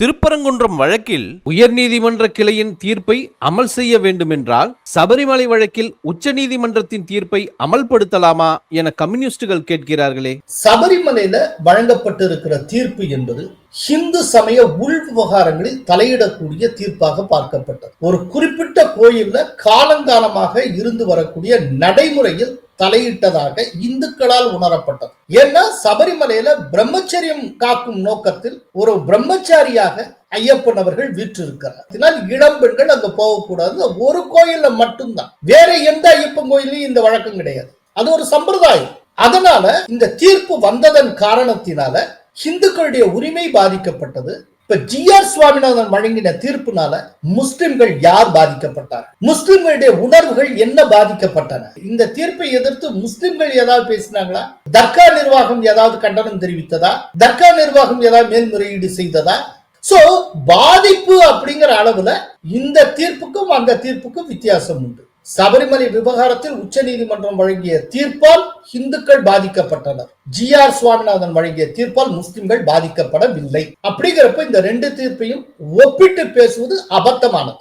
திருப்பரங்குன்றம் வழக்கில் உயர்நீதிமன்ற கிளையின் தீர்ப்பை அமல் செய்ய வேண்டுமென்றால் சபரிமலை வழக்கில் உச்சநீதிமன்றத்தின் தீர்ப்பை அமல்படுத்தலாமா என கம்யூனிஸ்டுகள் கேட்கிறார்களே. சபரிமலையில வழங்கப்பட்டிருக்கிற தீர்ப்பு என்பது ஹிந்து சமய உள் விவகாரங்களில் தலையிடக்கூடிய தீர்ப்பாக பார்க்கப்பட்டது. ஒரு குறிப்பிட்ட கோயில்ல காலங்காலமாக இருந்து வரக்கூடிய நடைமுறையில் தலையிட்டதாக இந்துக்களால் உணரப்பட்டது. ஏன்னா சபரிமலையில பிரம்மச்சரியம் காக்கும் நோக்கத்தில் ஒரு பிரம்மச்சாரியாக ஐயப்பன் அவர்கள் வீற்றிருக்கிறார். இதனால் இளம் பெண்கள் அங்க போகக்கூடாது. ஒரு கோயில்ல மட்டும்தான். வேற எந்த ஐயப்பன் கோயிலையும் இந்த வழக்கம் கிடையாது. அது ஒரு சம்பிரதாயம். அதனால இந்த தீர்ப்பு வந்ததன் காரணத்தினால இந்துக்களுடைய உரிமை பாதிக்கப்பட்டது. இப்ப ஜி ஆர் சுவாமிநாதன் வழங்கின தீர்ப்புனால முஸ்லிம்கள் யார் பாதிக்கப்பட்டார் முஸ்லிம்களுடைய உணர்வுகள் என்ன பாதிக்கப்பட்டன? இந்த தீர்ப்பை எதிர்த்து முஸ்லிம்கள் ஏதாவது பேசினாங்களா? தர்கா நிர்வாகம் ஏதாவது கண்டனம் தெரிவித்ததா? தர்கா நிர்வாகம் ஏதாவது மேல்முறையீடு செய்ததா? சோ பாதிப்பு அப்படிங்கிற அளவுல இந்த தீர்ப்புக்கும் அந்த தீர்ப்புக்கும் வித்தியாசம் உண்டு. சபரிமலை விவகாரத்தில் உச்சநீதிமன்றம் வழங்கிய தீர்ப்பால் இந்துக்கள் பாதிக்கப்பட்டனர். ஜி ஆர் சுவாமிநாதன் வழங்கிய தீர்ப்பால் முஸ்லிம்கள் பாதிக்கப்படவில்லை. அப்படிங்கிறப்ப இந்த ரெண்டு தீர்ப்பையும் ஒப்பிட்டு பேசுவது அபத்தமானது.